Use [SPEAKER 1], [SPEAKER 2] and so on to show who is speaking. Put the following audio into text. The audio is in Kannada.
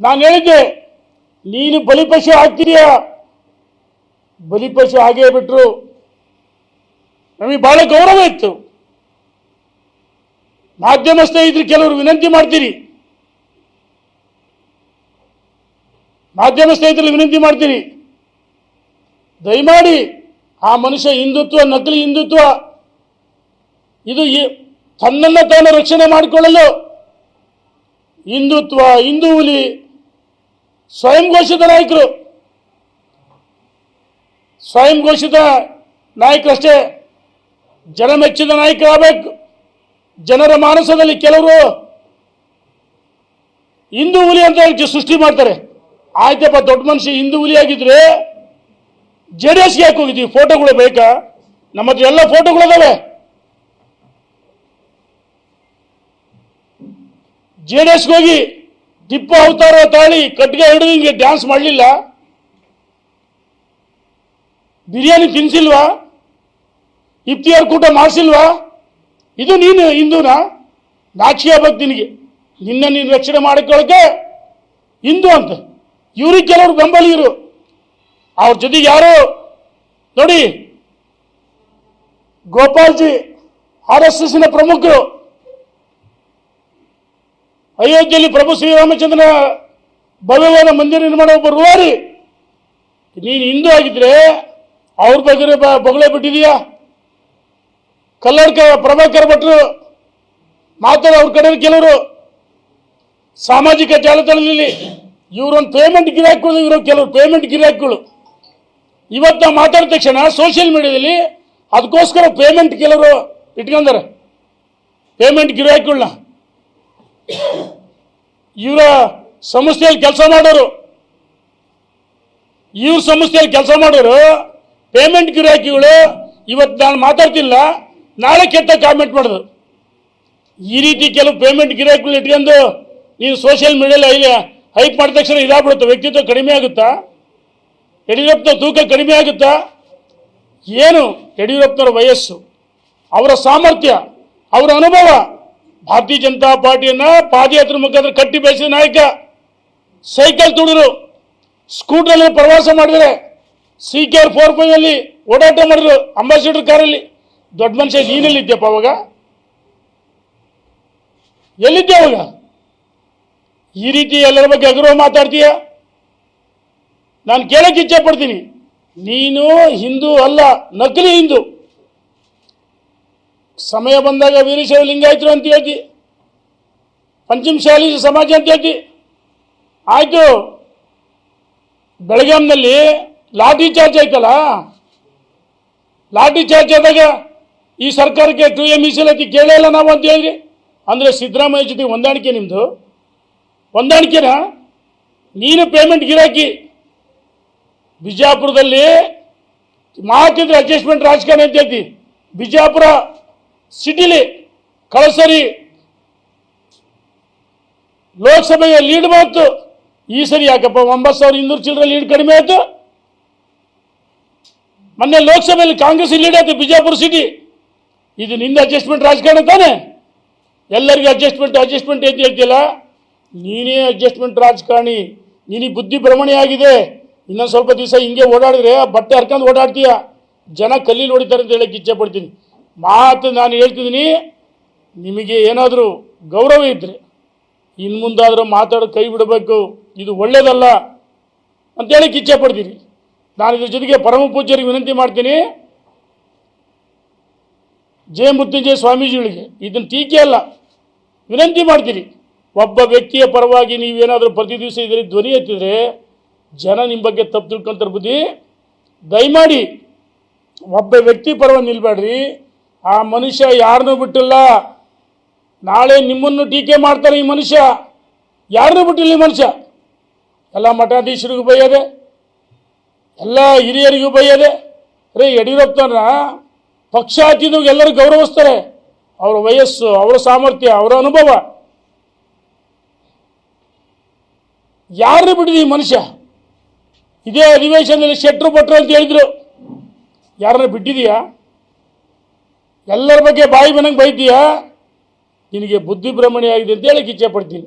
[SPEAKER 1] ನಾನು ಹೇಳಿದ್ದೆ, ನೀನು ಬಲಿಪಶು ಆಗ್ತೀರಿಯ ಬಲಿಪಶು ಹಾಗೇ ಬಿಟ್ರು. ನಮಗೆ ಬಹಳ ಗೌರವ ಇತ್ತು. ಮಾಧ್ಯಮ ಸ್ನೇಹಿತರು ಕೆಲವರು ವಿನಂತಿ ಮಾಡ್ತೀರಿ. ಮಾಧ್ಯಮ ಸ್ನೇಹಿತರು ವಿನಂತಿ ಮಾಡ್ತೀರಿ. ದಯಮಾಡಿ ಆ ಮನುಷ್ಯ ಹಿಂದುತ್ವ, ನಕಲಿ ಹಿಂದುತ್ವ, ಇದು ತನ್ನನ್ನ ತಾನು ರಕ್ಷಣೆ ಮಾಡಿಕೊಳ್ಳಲು ಹಿಂದುತ್ವ ಹಿಂದೂ ಹುಲಿ ಸ್ವಯಂ ಘೋಷಿತ ನಾಯಕರು. ಸ್ವಯಂ ಘೋಷಿತ ನಾಯಕರಷ್ಟೇ ಜನ ಮೆಚ್ಚಿದ ನಾಯಕರಾಗಬೇಕು. ಜನರ ಮಾನಸದಲ್ಲಿ ಕೆಲವರು ಹಿಂದೂ ಹುಲಿ ಅಂತ ಹೇಳಿ ಸೃಷ್ಟಿ ಮಾಡ್ತಾರೆ. ಆಯ್ತಪ್ಪ, ದೊಡ್ಡ ಮನುಷ್ಯ ಹಿಂದೂ ಹುಲಿ ಆಗಿದ್ರೆ ಜೆ ಡಿ ಎಸ್ಗೆ ಯಾಕೆ ಹೋಗಿದ್ವಿ ಫೋಟೋಗಳು ಬೇಕಾ? ನಮ್ಮ ಹತ್ರ ಎಲ್ಲ ಫೋಟೋಗಳು ಅದಾವೆ ಜೆ ಡಿ ಎಸ್ಗೆ ಹೋಗಿ ಟಿಪ್ಪ ಅವತಾರ ತಾಳಿ ಕಟ್ಟಿಗೆ ಹಿಡಿದು ಹಿಂಗೆ ಡ್ಯಾನ್ಸ್ ಮಾಡಲಿಲ್ಲ. ಬಿರಿಯಾನಿ ತಿನ್ಸಿಲ್ವಾ? ಇಫ್ತಿಯಾರ್ ಕೂಟ ಮಾಡಿಸಿಲ್ವಾ? ಇದು ನೀನು, ಹಿಂದೂನಾ? ನಾಚಿಕೆ ಆಗ್ಬೇಕು ನಿನಗೆ. ನಿನ್ನ ನೀನು ರಕ್ಷಣೆ ಮಾಡಿಕೊಳ್ಳೋಕೆ ಹಿಂದೂ ಅಂತ. ಇವ್ರಿಗೆ ಕೆಲವರು ಬೆಂಬಲಿಗರು. ಅವ್ರ ಜೊತೆಗೆ ಯಾರು, ನೋಡಿ, ಗೋಪಾಲ್ಜಿ, ಆರ್ ಎಸ್ ಎಸ್ನ ಪ್ರಮುಖರು. ಅಯೋಧ್ಯೆಯಲ್ಲಿ ಪ್ರಭು ಶ್ರೀರಾಮಚಂದ್ರ ಭವ್ಯವಾದ ಮಂದಿರ ನಿರ್ಮಾಣ ಬರುವಾರಿ ನೀನು ಹಿಂದೂ ಆಗಿದ್ರೆ ಅವ್ರ ಬಗ್ಗೆ ಬೊಗಳೆ ಬಿಟ್ಟಿದೀಯಾ? ಕಲ್ಲಡ್ಕ ಪ್ರಭಾಕರ್ ಭಟ್ರು ಮಾತಾಡೋ ಅವ್ರ ಕಡೆ ಕೆಲವರು ಸಾಮಾಜಿಕ ಜಾಲತಾಣದಲ್ಲಿ ಇವರೊಂದು ಪೇಮೆಂಟ್ ಗಿರಾಕಿಗಳು ಇವರು ಕೆಲವರು ಪೇಮೆಂಟ್ ಗಿರಾಕಿಗಳು. ಇವತ್ತು ನಾವು ಮಾತಾಡಿದ ತಕ್ಷಣ ಸೋಷಿಯಲ್ ಮೀಡಿಯಾದಲ್ಲಿ ಅದಕ್ಕೋಸ್ಕರ ಪೇಮೆಂಟ್ ಕೆಲವರು ಇಟ್ಕೊಂಡಾರೆ. ಪೇಮೆಂಟ್ ಗಿರಾಕಿಗಳನ್ನ ಇವರ ಸಂಸ್ಥೆಯಲ್ಲಿ ಕೆಲಸ ಮಾಡೋರು. ಇವ್ರ ಸಂಸ್ಥೆಯಲ್ಲಿ ಕೆಲಸ ಮಾಡೋರು ಪೇಮೆಂಟ್ ಗಿರಾಕಿಗಳು ಇವತ್ತು ನಾನು ಮಾತಾಡ್ತಿಲ್ಲ, ನಾಳೆ ಕೆಟ್ಟ ಕಾಮೆಂಟ್ ಮಾಡೋದು. ಈ ರೀತಿ ಕೆಲವು ಪೇಮೆಂಟ್ ಗಿರಾಕಿಗಳು ಇಟ್ಕೊಂಡು ನೀನು ಸೋಷಿಯಲ್ ಮೀಡಿಯಲ್ಲಿ ಹೈಪ್ ಮಾಡಿದ ತಕ್ಷಣ ಇದಾಗ್ಬಿಡುತ್ತೆ. ವ್ಯಕ್ತಿತ್ವ ಕಡಿಮೆ ಆಗುತ್ತಾ? ಯಡಿಯೂರಪ್ಪನ ತೂಕ ಕಡಿಮೆ ಆಗುತ್ತಾ? ಏನು ಯಡಿಯೂರಪ್ಪನವರ ವಯಸ್ಸು? ಅವರ ಸಾಮರ್ಥ್ಯ? ಅವರ ಅನುಭವ? ಭಾರತೀಯ ಜನತಾ ಪಾರ್ಟಿಯನ್ನ ಪಾದಯಾತ್ರೆ ಮುಖಾಂತರ ಕಟ್ಟಿ ಬೆಳೆಸಿದ ನಾಯಕ ಸೈಕಲ್ ತುಳಿದ್ರು ಸ್ಕೂಟ್ರಲ್ಲಿ ಪ್ರವಾಸ ಮಾಡಿದರೆ C K R four five ಅಲ್ಲಿ ಓಡಾಟ ಮಾಡಿದ್ರು ಅಂಬಾಸಿಡರ್ ಕಾರಲ್ಲಿ. ದೊಡ್ಡ ಮನುಷ್ಯ ನೀನೆಲ್ಲಿದ್ದೆಪ್ಪ ಅವಾಗ? ಎಲ್ಲಿದ್ದೆ ಅವಾಗ? ಈ ರೀತಿ ಎಲ್ಲರ ಬಗ್ಗೆ ಅಗೌರವ ಮಾತಾಡ್ತೀಯ? ನಾನು ಕೇಳಕ್ಕೆ ಇಚ್ಛೆ ಪಡ್ತೀನಿ. ನೀನು ಹಿಂದೂ ಅಲ್ಲ, ನಕಲಿ ಹಿಂದೂ. ಸಮಯ ಬಂದಾಗ ವೀರಶೈವ ಲಿಂಗಾಯಿತು ಅಂತ ಹೇಳ್ತಿ ಪಂಚಮಶಾಲಿ ಸಮಾಜ ಅಂತ ಹೇಳ್ತಿ ಆಯಿತು. ಬೆಳಗಾಂನಲ್ಲಿ ಲಾಠಿ ಚಾರ್ಜ್ ಆಯ್ತಲ್ಲ? ಲಾಠಿ ಚಾರ್ಜ್ ಆದಾಗ ಈ ಸರ್ಕಾರಕ್ಕೆ ಟು ಎ ಮೀಸಲಾತಿ ಕೇಳೇ ಇಲ್ಲ ನಾವು ಅಂತ ಹೇಳಿ ಅಂದರೆ ಸಿದ್ದರಾಮಯ್ಯ ಜೊತೆ ಹೊಂದಾಣಿಕೆ ನಿಮ್ಮದು ಹೊಂದಾಣಿಕೆನಾ? ನೀನು ಪೇಮೆಂಟ್ ಗಿರಾಕಿ. ಬಿಜಾಪುರದಲ್ಲಿ ಮಾತಿದ್ರೆ ಅಡ್ಜಸ್ಟ್ಮೆಂಟ್ ರಾಜಕಾರಣ ಅಂತ ಹೇಳ್ತಿ. ಬಿಜಾಪುರ ಸಿಟಿಲಿ ಕಳಸರಿ. ಲೋಕಸಭೆಯ ಲೀಡ್ ಬಂತು. ಈ ಸರಿ ಯಾಕಪ್ಪ, ಒಂಬತ್ತು ಸಾವಿರ ಇನ್ನೂರು ಚಿಲ್ಲರೆ ಲೀಡ್ ಕಡಿಮೆ ಆಯ್ತು? ಮೊನ್ನೆ ಲೋಕಸಭೆಯಲ್ಲಿ ಕಾಂಗ್ರೆಸ್ ಲೀಡ್ ಆಯಿತು, ಬಿಜಾಪುರ ಸಿಟಿ. ಇದು ನಿಂದ ಅಡ್ಜಸ್ಟ್ಮೆಂಟ್ ರಾಜಕಾರಣ ತಾನೆ? ಎಲ್ಲರಿಗೂ ಅಡ್ಜಸ್ಟ್ಮೆಂಟ್ ಅಡ್ಜಸ್ಟ್ಮೆಂಟ್ ಅಂತ ಹೇಳ್ತಿಲ್ಲ ನೀನೇ ಅಡ್ಜಸ್ಟ್ಮೆಂಟ್ ರಾಜಕಾರಣಿ. ನೀನಿ ಬುದ್ಧಿ ಭ್ರಮಣೆ ಆಗಿದೆ. ಇನ್ನೊಂದು ಸ್ವಲ್ಪ ದಿವಸ ಹಿಂಗೆ ಓಡಾಡಿದ್ರೆ ಬಟ್ಟೆ ಹರ್ಕೊಂಡು ಓಡಾಡ್ತೀಯ? ಜನ ಕಲ್ಲೀಲಿ ಹೊಡಿತಾರೆ ಅಂತ ಹೇಳಕ್ಕೆ ಇಚ್ಛೆ ಪಡ್ತೀನಿ. ಮಾತು ನಾನು ಹೇಳ್ತಿದ್ದೀನಿ, ನಿಮಗೆ ಏನಾದರೂ ಗೌರವ ಇದ್ದರೆ ಇನ್ನು ಮುಂದಾದರೂ ಮಾತಾಡೋ ಕೈ ಬಿಡಬೇಕು, ಇದು ಒಳ್ಳೇದಲ್ಲ ಅಂತ ಹೇಳಿ ಇಚ್ಛೆ ಪಡ್ತೀನಿ. ನಾನು ಇದ್ರ ಜೊತೆಗೆ ಪರಮ ಪೂಜ್ಯರಿಗೆ ವಿನಂತಿ ಮಾಡ್ತೀನಿ. ಜಯ ಮೃತ್ಯುಂಜಯ ಸ್ವಾಮೀಜಿಗಳಿಗೆ ಇದನ್ನು ಟೀಕೆ ಅಲ್ಲ, ವಿನಂತಿ ಮಾಡ್ತೀರಿ ಒಬ್ಬ ವ್ಯಕ್ತಿಯ ಪರವಾಗಿ ನೀವೇನಾದರೂ ಪ್ರತಿ ದಿವಸ ಇದರಲ್ಲಿ ಧ್ವನಿ ಎತ್ತಿದರೆ, ಜನ ನಿಮ್ಮ ಬಗ್ಗೆ ತಪ್ಪು ತಿಳ್ಕೊಂತಾರೆ ಬುದ್ಧಿ. ದಯಮಾಡಿ, ಒಬ್ಬ ವ್ಯಕ್ತಿ ಪರವಾಗಿ ನಿಲ್ಬೇಡ್ರಿ. ಆ ಮನುಷ್ಯ ಯಾರನ್ನೂ ಬಿಟ್ಟಿಲ್ಲ. ನಾಳೆ ನಿಮ್ಮನ್ನು ಟೀಕೆ ಮಾಡ್ತಾರೆ ಈ ಮನುಷ್ಯ. ಯಾರನ್ನೂ ಬಿಟ್ಟಿಲ್ಲ ಈ ಮನುಷ್ಯ. ಎಲ್ಲ ಮಠಾಧೀಶರಿಗೂ ಬೈಯೋದೆ, ಎಲ್ಲ ಹಿರಿಯರಿಗೂ ಬೈಯೋದೆ ರೇ ಯಡಿಯೂರಪ್ಪನ ಪಕ್ಷಾತೀತ ಎಲ್ಲರೂ ಗೌರವಿಸ್ತಾರೆ. ಅವರ ವಯಸ್ಸು, ಅವರ ಸಾಮರ್ಥ್ಯ, ಅವರ ಅನುಭವ. ಯಾರನ್ನ ಬಿಟ್ಟಿದೆ ಈ ಮನುಷ್ಯ. ಇದೇ ಅಧಿವೇಶನದಲ್ಲಿ ಶೆಟ್ರು ಭಟ್ರು ಅಂತ ಹೇಳಿದ್ರು. ಯಾರನ್ನ ಬಿಟ್ಟಿದೀಯಾ ಎಲ್ಲರ ಬಗ್ಗೆ ಬಾಯಿ ಮನೆಗೆ ಬೈತೀಯಾ? ನಿನಗೆ ಬುದ್ಧಿ ಭ್ರಮಣೆ ಆಗಿದೆ ಅಂತ ಹೇಳಕ್ಕೆ ಇಚ್ಛೆ ಪಡ್ತೀನಿ.